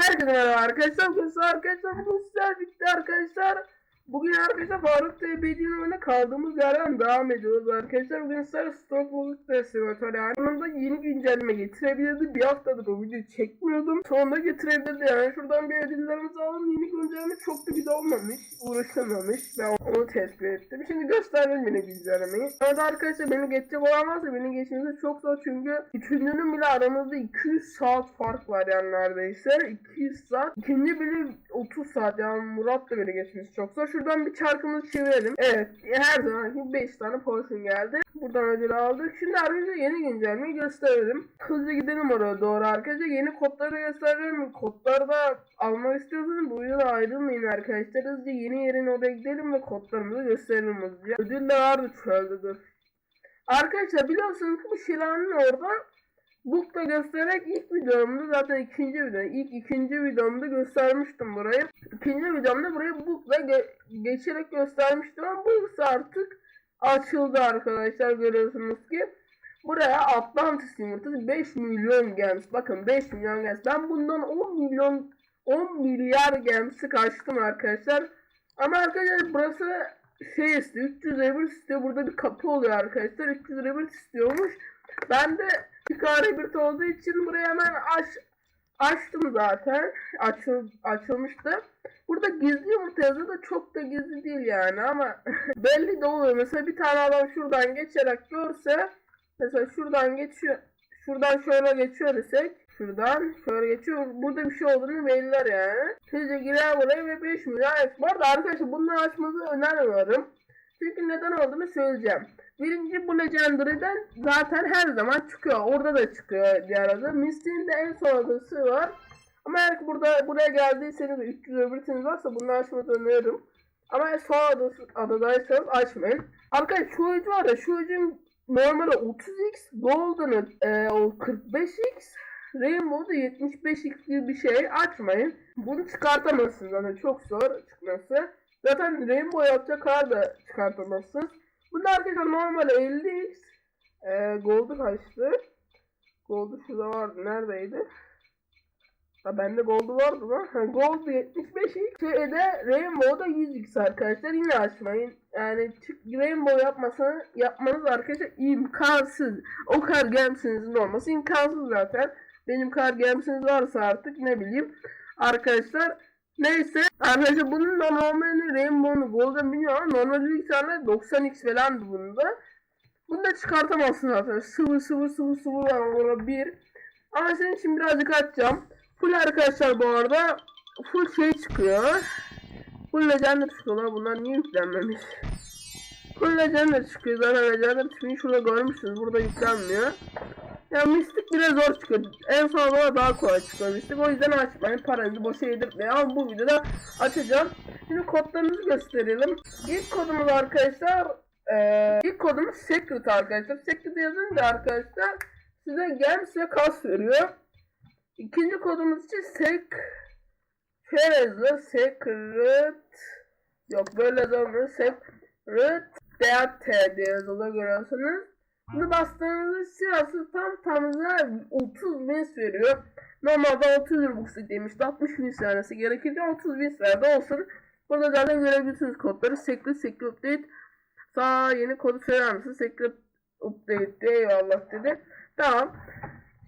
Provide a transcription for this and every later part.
Herkese merhaba arkadaşlar. Bugün arkadaşlar bugün sizler bitti arkadaşlar. Bugün arkadaşlar Faruk TBC'nin oyuna kaldığımız yerden devam ediyoruz arkadaşlar. Bugün sizler Stock Bulut Simulator yani. Sonunda yeni güncelleme getirebilirdi. Bir haftadır o videoyu çekmiyordum. Sonunda getirebilirdi yani. Şuradan bir ödüllerimizi alalım. Yeni güncelleme çok da güzel olmamış. Uğraşılmamış. Ben onu tespit ettim. Şimdi gösterdim yine güncellemeyi. Arada arkadaşlar beni geçecek olan varsa beni geçmesi çok zor çünkü üçüncünün bile aramızda 200 saat fark var yani neredeyse. 200 saat. İkinci bile 30 saat yani Murat da beni geçmesi çok zor. Şuradan bir çarkımızı çevirelim. Evet her zamanki 5 tane portion geldi. Buradan ödül aldık. Şimdi arkadaşlar yeni güncellemeyi gösterelim. Hızlı gidelim oraya doğru arkadaşlar. Yeni kodları gösterelim. Kodları da almak istiyorsanız bu videoda ayrılmayın arkadaşlar. Hızlıca yeni yerin oraya gidelim ve kodlarımızı gösterelim hızlıca. Ödül de vardı çölde dur. Arkadaşlar biliyorsunuz ki bu Şilan'ın orada Book'ta göstererek ilk videomda zaten ikinci video, ilk ikinci videomda göstermiştim burayı. İkinci videomda burayı Book'la ge- geçerek göstermiştim ama bu artık açıldı arkadaşlar görüyorsunuz ki. Buraya Atlantis yumurtası 5 milyon gems. Bakın 5 milyon gems. Ben bundan 10 milyon 10 milyar gemsi kaçtım arkadaşlar. Ama arkadaşlar burası şey istiyor 300 rebirth istiyor. Burada bir kapı oluyor arkadaşlar. 300 rebirth istiyormuş. Ben de Picard rebirth olduğu için buraya hemen aç açtım zaten. Açıl, açılmıştı. Burada gizli yumurta yazıyor da çok da gizli değil yani ama belli de oluyor. Mesela bir tane adam şuradan geçerek görse mesela şuradan geçiyor. Şuradan şöyle geçiyor desek şuradan şöyle geçiyor. Burada bir şey olduğunu belirler yani. Sizce girer buraya ve 5 milyon. Bu arada arkadaşlar bunları açmanızı önermiyorum. Çünkü neden olduğunu söyleyeceğim. Birinci bu Legendary'den zaten her zaman çıkıyor. Orada da çıkıyor diğer adı. Mystic'in de en son adası var. Ama eğer burada buraya geldiyseniz ve 300 öbürtünüz varsa bunu açmanızı öneriyorum. Ama son adası, adadaysanız açmayın. Arkadaşlar şu oyuncu var ya şu oyuncunun normalde 30x, Golden'ı e, o 45x, Rainbow'da 75x gibi bir şey açmayın. Bunu çıkartamazsınız zaten çok zor çıkması. Zaten Rainbow yapacak kadar da çıkartamazsınız. Bunda arkadaşlar normal 50x e, Gold'u kaçtı? Gold'u şurada vardı. Neredeydi? Ha bende Gold'u vardı mı? Ha, Gold 75x. Şeyde Rainbow'da 100x arkadaşlar. Yine açmayın. Yani çık, Rainbow yapmasanız, yapmanız arkadaşlar imkansız. O kadar gemsinizin olması imkansız zaten. Benim kadar gemsiniz varsa artık ne bileyim. Arkadaşlar Neyse arkadaşlar bunun da normalini Rainbow'unu Golden bilmiyorum ama normal bilgisayarlar 90x falandı bunda. Bunu da çıkartamazsın zaten. Sıvı sıvı sıvı sıvı var orada bir. Ama senin için birazcık açacağım. Full arkadaşlar bu arada full şey çıkıyor. Full Legender çıkıyorlar. Bunlar niye yüklenmemiş? Full Legender çıkıyor. Zaten Legender çıkıyor. Şurada görmüşsünüz. Burada yüklenmiyor. Ya mistik bile zor çıkıyor. En sonunda daha kolay çıkıyor mistik. O yüzden açmayın. Paranızı boşa yedirtmeyin. Ama bu videoda açacağım. Şimdi kodlarımızı gösterelim. İlk kodumuz arkadaşlar ee, ilk kodumuz secret arkadaşlar. Secret yazınca arkadaşlar size gems ve kas veriyor. İkinci kodumuz için sek yazıyor. Secret yok böyle yazılmıyor. Secret DT diye yazılıyor görüyorsunuz. Bunu bastığınızda sırası tam tamına 30 bin veriyor. Normalde 30 Robux'luk demişti. 60 bin vermesi gerekirken 30 bin verdi olsun. Burada zaten görebilirsiniz kodları. Secret, Secret Update. Sağ yeni kodu söyler misin? Secret Update eyvallah dedi. Tamam.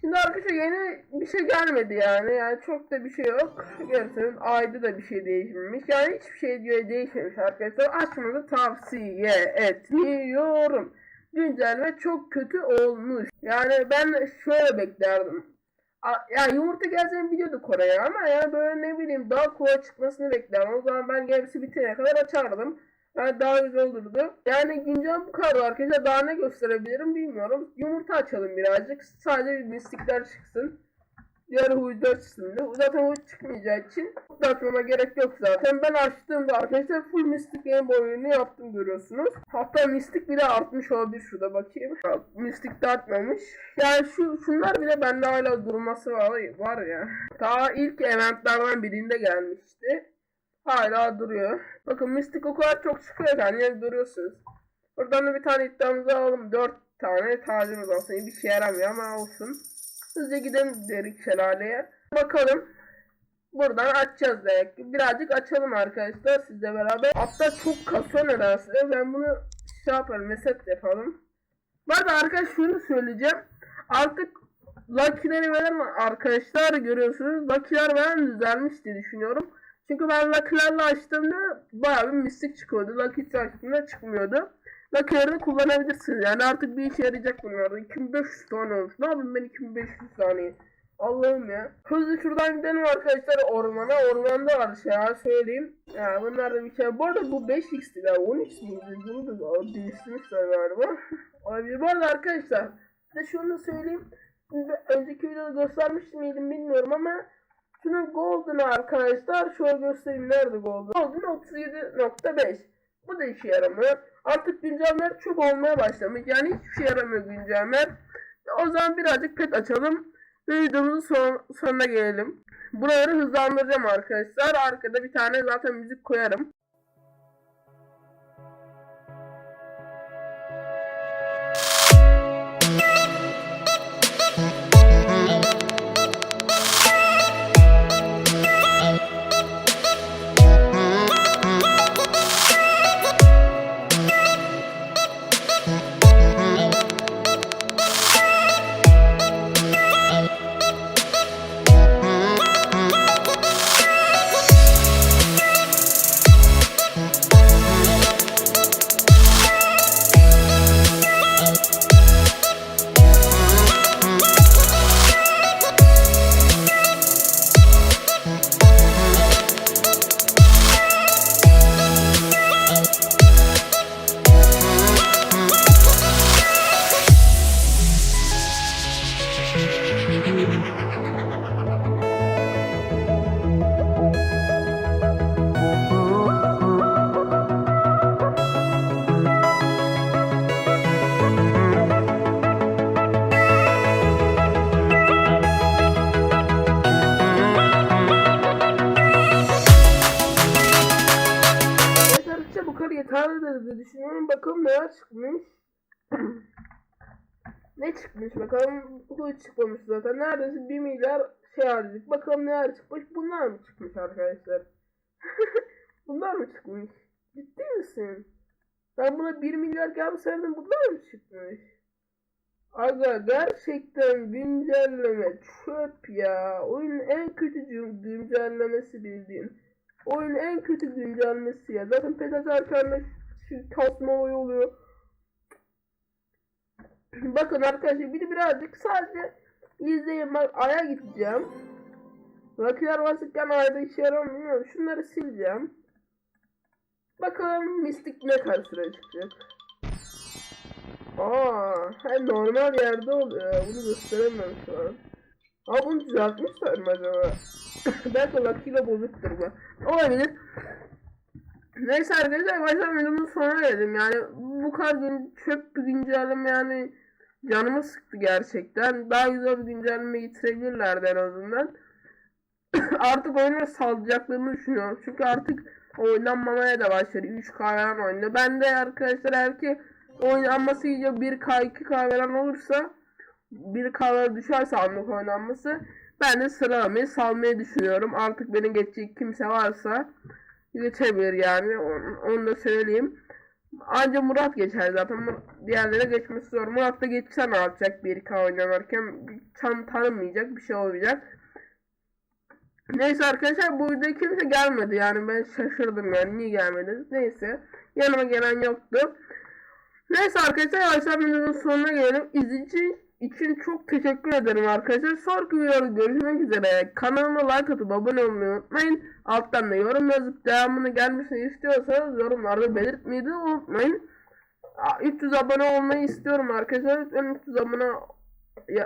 Şimdi arkadaşlar yeni bir şey gelmedi yani. Yani çok da bir şey yok. Görürseniz ayda da bir şey değişmemiş. Yani hiçbir şey diyor değişmemiş arkadaşlar. Açmanızı tavsiye etmiyorum güncelleme çok kötü olmuş. Yani ben şöyle beklerdim. Ya yumurta gelsene biliyorduk oraya ama ya böyle ne bileyim daha kolay çıkmasını beklerdim. O zaman ben gemisi bitene kadar açardım. Yani daha güzel olurdu. Yani güncel bu kadar arkadaşlar. Daha ne gösterebilirim bilmiyorum. Yumurta açalım birazcık. Sadece mistikler çıksın. Diğer huylar çıksın. Zaten huy çıkmayacağı için da açmama gerek yok zaten. Ben açtığımda arkadaşlar full mistik game oyunu yaptım görüyorsunuz. Hatta mistik bile artmış olabilir şurada bakayım. Mistik de artmamış. Yani şu şunlar bile bende hala durması var, var ya. Daha ilk eventlerden birinde gelmişti. Hala duruyor. Bakın mistik o kadar çok çıkıyor ki hani duruyorsunuz. Buradan da bir tane iddiamızı alalım. 4 tane tacımız olsun. Bir şey yaramıyor ama olsun. Hızlıca gidelim derik şelaleye. Bakalım. buradan açacağız demek. Birazcık açalım arkadaşlar sizle beraber. Hatta çok kasıyor nedense. Ben bunu şey yaparım. Reset yapalım. Bu arada arkadaş şunu söyleyeceğim. Artık Lucky'leri veren arkadaşlar görüyorsunuz. Lucky'ler veren düzelmiş diye düşünüyorum. Çünkü ben Lucky'lerle açtığımda bayağı bir mistik çıkıyordu. Lucky açtığımda çıkmıyordu. De kullanabilirsiniz. Yani artık bir işe yarayacak bunlar. 2500 tane olmuş. Ne yapayım ben 2500 taneyi? Allah'ım ya. Hızlı şuradan gidelim arkadaşlar ormana. Ormanda var şey ya söyleyeyim. Ya bunlar da bir şey. Bu arada bu 5x'ti ya 10x miydi? Bunu da değiştirmişler galiba. Olabilir. Bu arada arkadaşlar size şunu da söyleyeyim. Önceki videoda göstermiş miydim bilmiyorum ama şunun Golden'ı arkadaşlar şöyle göstereyim nerede Golden? Golden 37.5 Bu da işe yaramıyor. Artık güncellemeler çok olmaya başlamış. Yani hiçbir şey yaramıyor güncellemeler. O zaman birazcık pet açalım. Ve videomuzun son, sonuna gelelim. Buraları hızlandıracağım arkadaşlar. Arkada bir tane zaten müzik koyarım. Yeter bu kadar yeterlidir diye düşünüyorum. Bakalım neler çıkmış. ne çıkmış bakalım. Bu çıkmamış zaten. Neredeyse 1 milyar şey harcadık. Bakalım neler çıkmış. Bunlar mı çıkmış arkadaşlar? Bunlar mı çıkmış? Ciddi misin? Ben buna 1 milyar gelmeseydim bunlar mı çıkmış? Aga gerçekten güncelleme çöp ya. Oyunun en kötü gün- güncellemesi bildiğin. Oyunun en kötü güncellemesi ya. Zaten de şu tasma olayı oluyor. Bakın arkadaşlar bir de birazcık sadece izleyin bak aya gideceğim. Rakiler basıkken ayda işe yaramıyor. Şunları sileceğim. Bakalım mistik ne süre çıkacak. Aa, he, normal yerde oluyor. Bunu gösteremem şu an. Aa bunu düzeltmişler mi acaba? Belki ile bozuktur bu. Olabilir. Neyse arkadaşlar baştan videomun sonuna geldim. Yani bu kadar çöp bir güncelleme yani canımı sıktı gerçekten. Daha güzel bir güncelleme getirebilirlerdi en azından. artık oyunu salacaklarını düşünüyorum. Çünkü artık oynanmamaya da başladı. 3K falan oynuyor. Ben de arkadaşlar eğer ki oynanması iyice 1K 2K falan olursa 1K'lara düşerse anlık oynanması ben de sıralamayı salmayı düşünüyorum. Artık beni geçecek kimse varsa geçebilir yani. Onu, onu da söyleyeyim. Anca Murat geçer zaten. Diğerlere geçmesi zor. Murat da geçse ne yapacak 1K oynanırken? Tam tanınmayacak bir şey olmayacak. Neyse arkadaşlar bu videoya kimse gelmedi yani ben şaşırdım yani niye gelmediniz neyse yanıma gelen yoktu neyse arkadaşlar yavaştan videonun sonuna gelelim izleyici için çok teşekkür ederim arkadaşlar sonraki videoda görüşmek üzere kanalıma like atıp abone olmayı unutmayın alttan da yorum yazıp devamını gelmesini istiyorsanız yorumlarda belirtmeyi de unutmayın Aa, 300 abone olmayı istiyorum arkadaşlar lütfen 300 abone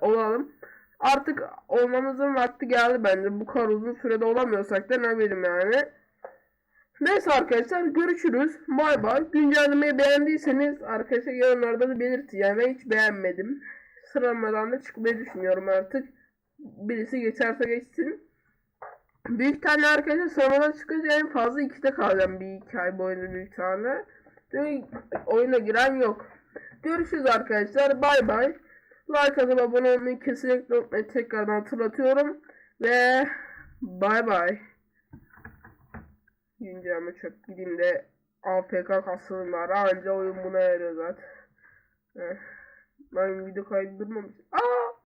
olalım Artık olmamızın vakti geldi bence. Bu kadar uzun sürede olamıyorsak da ne bileyim yani. Neyse arkadaşlar görüşürüz. Bay bay. Güncellemeyi beğendiyseniz arkadaşlar yorumlarda da belirtin. Yani ben hiç beğenmedim. Sıralamadan da çıkmayı düşünüyorum artık. Birisi geçerse geçsin. Büyük tane arkadaşlar sıralamadan çıkınca en fazla 2'de kalacağım bir iki ay boyunca büyük tane. Çünkü oyuna giren yok. Görüşürüz arkadaşlar. Bay bay. Like atıp abone olmayı kesinlikle unutmayın. Tekrardan hatırlatıyorum. Ve Bay bay. Güncelleme çöp gideyim de APK kasılım var. Anca oyun buna yarıyor zaten. Lan video kaydı durmamış. Aa!